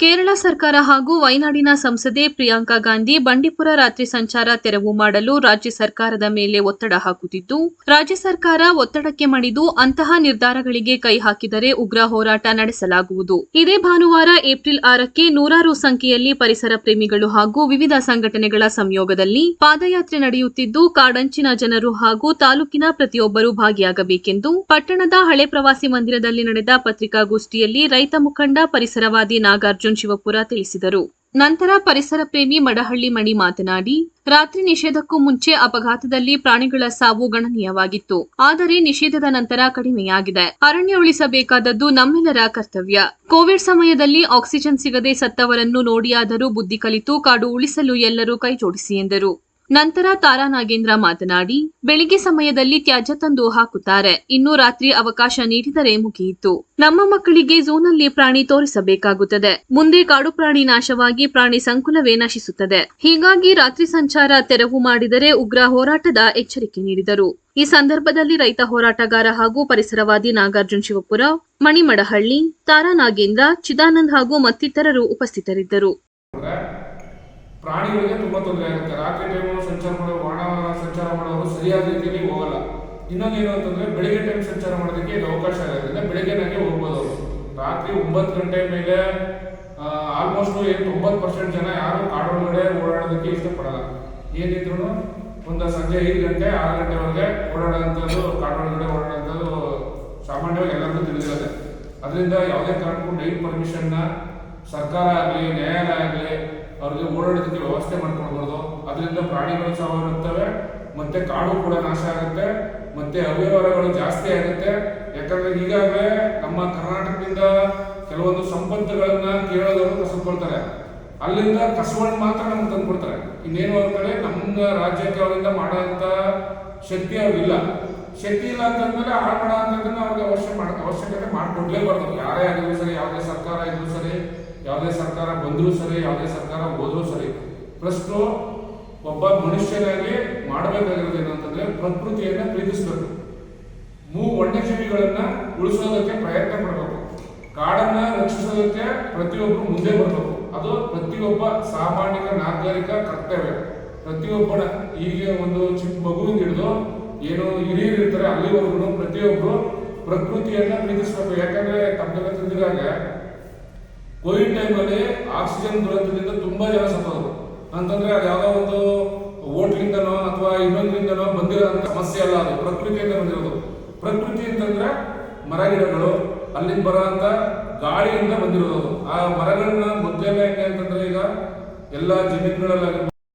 ಕೇರಳ ಸರ್ಕಾರ ಹಾಗೂ ವೈನಾಡಿನ ಸಂಸದೆ ಪ್ರಿಯಾಂಕಾ ಗಾಂಧಿ ಬಂಡೀಪುರ ರಾತ್ರಿ ಸಂಚಾರ ತೆರವು ಮಾಡಲು ರಾಜ್ಯ ಸರ್ಕಾರದ ಮೇಲೆ ಒತ್ತಡ ಹಾಕುತ್ತಿದ್ದು, ರಾಜ್ಯ ಸರ್ಕಾರ ಒತ್ತಡಕ್ಕೆ ಮಣಿದು ಅಂತಹ ನಿರ್ಧಾರಗಳಿಗೆ ಕೈ ಹಾಕಿದರೆ ಉಗ್ರ ಹೋರಾಟ ನಡೆಸಲಾಗುವುದು. ಇದೇ ಭಾನುವಾರ ಏಪ್ರಿಲ್ ಆರಕ್ಕೆ ನೂರಾರು ಸಂಖ್ಯೆಯಲ್ಲಿ ಪರಿಸರ ಪ್ರೇಮಿಗಳು ಹಾಗೂ ವಿವಿಧ ಸಂಘಟನೆಗಳ ಸಂಯೋಗದಲ್ಲಿ ಪಾದಯಾತ್ರೆ ನಡೆಯುತ್ತಿದ್ದು, ಕಾಡಂಚಿನ ಜನರು ಹಾಗೂ ತಾಲೂಕಿನ ಪ್ರತಿಯೊಬ್ಬರು ಭಾಗಿಯಾಗಬೇಕೆಂದು ಪಟ್ಟಣದ ಹಳೆ ಪ್ರವಾಸಿ ಮಂದಿರದಲ್ಲಿ ನಡೆದ ಪತ್ರಿಕಾಗೋಷ್ಠಿಯಲ್ಲಿ ರೈತ ಮುಖಂಡ, ಪರಿಸರವಾದಿ ನಾಗಾರ್ಜುನ್ ಶಿವಪುರ ತಿಳಿಸಿದರು. ನಂತರ ಪರಿಸರ ಪ್ರೇಮಿ ಮಡಹಳ್ಳಿ ಮಣಿ ಮಾತನಾಡಿ, ರಾತ್ರಿ ನಿಷೇಧಕ್ಕೂ ಮುಂಚೆ ಅಪಘಾತದಲ್ಲಿ ಪ್ರಾಣಿಗಳ ಸಾವು ಗಣನೀಯವಾಗಿತ್ತು. ಆದರೆ ನಿಷೇಧದ ನಂತರ ಕಡಿಮೆಯಾಗಿದೆ. ಅರಣ್ಯ ಉಳಿಸಬೇಕಾದದ್ದು ನಮ್ಮೆಲ್ಲರ ಕರ್ತವ್ಯ. ಕೋವಿಡ್ ಸಮಯದಲ್ಲಿ ಆಕ್ಸಿಜನ್ ಸಿಗದೆ ಸತ್ತವರನ್ನು ನೋಡಿಯಾದರೂ ಬುದ್ಧಿ ಕಲಿತು ಕಾಡು ಉಳಿಸಲು ಎಲ್ಲರೂ ಕೈಜೋಡಿಸಿ ಎಂದರು. ನಂತರ ತಾರಾ ನಾಗೇಂದ್ರ ಮಾತನಾಡಿ, ಬೆಳಿಗ್ಗೆ ಸಮಯದಲ್ಲಿ ತ್ಯಾಜ್ಯ ತಂದು ಹಾಕುತ್ತಾರೆ. ಇನ್ನು ರಾತ್ರಿ ಅವಕಾಶ ನೀಡಿದರೆ ಮುಗಿಯಿತು. ನಮ್ಮ ಮಕ್ಕಳಿಗೆ ಝೂನಲ್ಲಿ ಪ್ರಾಣಿ ತೋರಿಸಬೇಕಾಗುತ್ತದೆ. ಮುಂದೆ ಕಾಡು ಪ್ರಾಣಿ ನಾಶವಾಗಿ ಪ್ರಾಣಿ ಸಂಕುಲವೇ ನಶಿಸುತ್ತದೆ. ಹೀಗಾಗಿ ರಾತ್ರಿ ಸಂಚಾರ ತೆರವು ಮಾಡಿದರೆ ಉಗ್ರ ಹೋರಾಟದ ಎಚ್ಚರಿಕೆ ನೀಡಿದರು. ಈ ಸಂದರ್ಭದಲ್ಲಿ ರೈತ ಹೋರಾಟಗಾರ ಹಾಗೂ ಪರಿಸರವಾದಿ ನಾಗಾರ್ಜುನ್ ಶಿವಪುರ, ಮಣಿಮಡಹಳ್ಳಿ, ತಾರಾ ನಾಗೇಂದ್ರ, ಚಿದಾನಂದ್ ಹಾಗೂ ಮತ್ತಿತರರು ಉಪಸ್ಥಿತರಿದ್ದರು. ಪ್ರಾಣಿಗಳಿಗೆ ತುಂಬಾ ತೊಂದರೆ ಆಗುತ್ತೆ. ರಾತ್ರಿ ಟೈಮಲ್ಲಿ ಸಂಚಾರ ಮಾಡೋ ವಾಹನ ಸಂಚಾರ ಮಾಡೋರು ಸರಿಯಾದ ರೀತಿಯಲ್ಲಿ ಹೋಗಲ್ಲ. ಇನ್ನೊಂದೇನು ಅಂತಂದ್ರೆ ಬೆಳಿಗ್ಗೆ ಟೈಮ್ ಸಂಚಾರ ಮಾಡೋದಕ್ಕೆ ಇದು ಅವಕಾಶ ಇರೋದ್ರಿಂದ ಬೆಳಿಗ್ಗೆನಾಗೆ ಹೋಗ್ಬೋದು ಅವರು. ರಾತ್ರಿ ಒಂಬತ್ತು ಗಂಟೆ ಮೇಲೆ ಆಲ್ಮೋಸ್ಟ್ ಏನು ತೊಂಬತ್ತು ಪರ್ಸೆಂಟ್ ಜನ ಯಾರು ಕಾಡೊಳಗಡೆ ಓಡಾಡೋದಕ್ಕೆ ಇಷ್ಟಪಡಲ್ಲ. ಏನಿದ್ರು ಒಂದು ಸಂಜೆ ಐದು ಗಂಟೆ, ಆರು ಗಂಟೆವರೆಗೆ ಓಡಾಡೋಂಥದ್ದು, ಕಾಡೊಳಗಡೆ ಓಡಾಡೋಂಥದ್ದು ಸಾಮಾನ್ಯವಾಗಿ ಎಲ್ಲರಿಗೂ ತಿಳಿದಿರುತ್ತೆ. ಅದರಿಂದ ಯಾವುದೇ ಕಾರಣಕ್ಕೂ ನೈಟ್ ಪರ್ಮಿಷನ್ನ ಸರ್ಕಾರ ಆಗಲಿ, ನ್ಯಾಯಾಲಯ ಆಗಲಿ ಅವ್ರಿಗೆ ಓಡಾಡೋದಕ್ಕೆ ವ್ಯವಸ್ಥೆ ಮಾಡ್ಕೊಡ್ಬಾರ್ದು ಅದರಿಂದ ಪ್ರಾಣಿಗಳು ಸಾವಾಗಿರುತ್ತವೆ ಮತ್ತೆ ಕಾಡು ಕೂಡ ನಾಶ ಆಗುತ್ತೆ, ಮತ್ತೆ ಅವ್ಯವಹಾರಗಳು ಜಾಸ್ತಿ ಆಗುತ್ತೆ. ಯಾಕಂದ್ರೆ ಈಗಾಗಲೇ ನಮ್ಮ ಕರ್ನಾಟಕದಿಂದ ಕೆಲವೊಂದು ಸಂಪತ್ತುಗಳನ್ನ ಕೇರಳದವರು ಕಸಿದ್ಕೊಳ್ತಾರೆ ಅಲ್ಲಿಂದ ಕಸವನ್ನು ಮಾತ್ರ ನಮ್ಗೆ ತಂದ್ಕೊಡ್ತಾರೆ. ಇನ್ನೇನು ಅವ್ರ ನಮ್ಮ ರಾಜ್ಯಕ್ಕೆ ಅವರಿಂದ ಮಾಡೋಂಥ ಶಕ್ತಿ ಅವ್ರಿಗಿಲ್ಲ ಶಕ್ತಿ ಇಲ್ಲ ಅಂತಂದ್ಮೇಲೆ ಹಾಳು ಮಾಡೋ ಅಂತದನ್ನ ಅವ್ರಿಗೆ ಅವಶ್ಯ ಮಾಡ, ಅವಶ್ಯಕತೆ ಮಾಡ್ಕೊಡ್ಲೇಬಾರ್ದು. ಯಾರೇ ಆಗಿದ್ರು ಸರಿ, ಯಾವುದೇ ಸರ್ಕಾರ ಇದ್ರು ಸರಿ ಯಾವುದೇ ಸರ್ಕಾರ ಬಂದರೂ ಸರಿ, ಯಾವುದೇ ಸರ್ಕಾರ ಹೋದರೂ ಸರಿ, ಪ್ರಶ್ನೆ ಒಬ್ಬ ಮನುಷ್ಯನಾಗಿ ಮಾಡಬೇಕಾಗಿರೋದು ಏನಂತಂದ್ರೆ ಪ್ರಕೃತಿಯನ್ನ ಪ್ರೀತಿಸಬೇಕು. ಮೂ ವನ್ಯಜೀವಿಗಳನ್ನ ಉಳಿಸೋದಕ್ಕೆ ಪ್ರಯತ್ನ ಪಡಬೇಕು. ಕಾಡನ್ನ ರಕ್ಷಿಸೋದಕ್ಕೆ ಪ್ರತಿಯೊಬ್ಬರು ಮುಂದೆ ಬರಬೇಕು. ಅದು ಪ್ರತಿಯೊಬ್ಬ ಸಾಮಾನ್ಯ ನಾಗರಿಕ ಕರ್ತವ್ಯ. ಪ್ರತಿಯೊಬ್ಬನ ಈಗ ಒಂದು ಚಿಕ್ಕ ಮಗುವಿಂದ ಹಿಡಿದು ಏನು ಹಿರಿಯರು ಇರ್ತಾರೆ, ಅಲ್ಲಿವರೆಗೂ ಪ್ರತಿಯೊಬ್ಬರು ಪ್ರಕೃತಿಯನ್ನ ಪ್ರೀತಿಸಬೇಕು. ಯಾಕಂದ್ರೆ ತಮ್ಮೆಲ್ಲ ತಿಳಿದಾಗ ಕೋವಿಡ್ ಟೈಮಲ್ಲಿ ಆಕ್ಸಿಜನ್ ದುರಂತದಿಂದ ತುಂಬಾ ಜನ ಸತ್ತೋದ್ರು. ಅಂತಂದ್ರೆ ಅದು ಯಾವ್ದೋ ಒಂದು ಓಟ್ಲಿಂದನೋ ಅಥವಾ ಇನ್ನೊಂದ್ರಿಂದನೋ ಬಂದಿರೋಂಥ ಸಮಸ್ಯೆ ಅಲ್ಲ ಅದು. ಪ್ರಕೃತಿಯಿಂದ ಬಂದಿರೋದು. ಪ್ರಕೃತಿ ಅಂತಂದ್ರೆ ಮರ ಗಿಡಗಳು, ಅಲ್ಲಿಂದ ಬರೋಂಥ ಗಾಳಿಯಿಂದ ಬಂದಿರೋದು. ಆ ಮರಗಳನ್ನ ಮೊದಲೇ ಹೆಂಗೆ ಅಂತಂದ್ರೆ ಈಗ ಎಲ್ಲ ಜಮೀನುಗಳಲ್ಲಾಗಿರ್ಬೋದು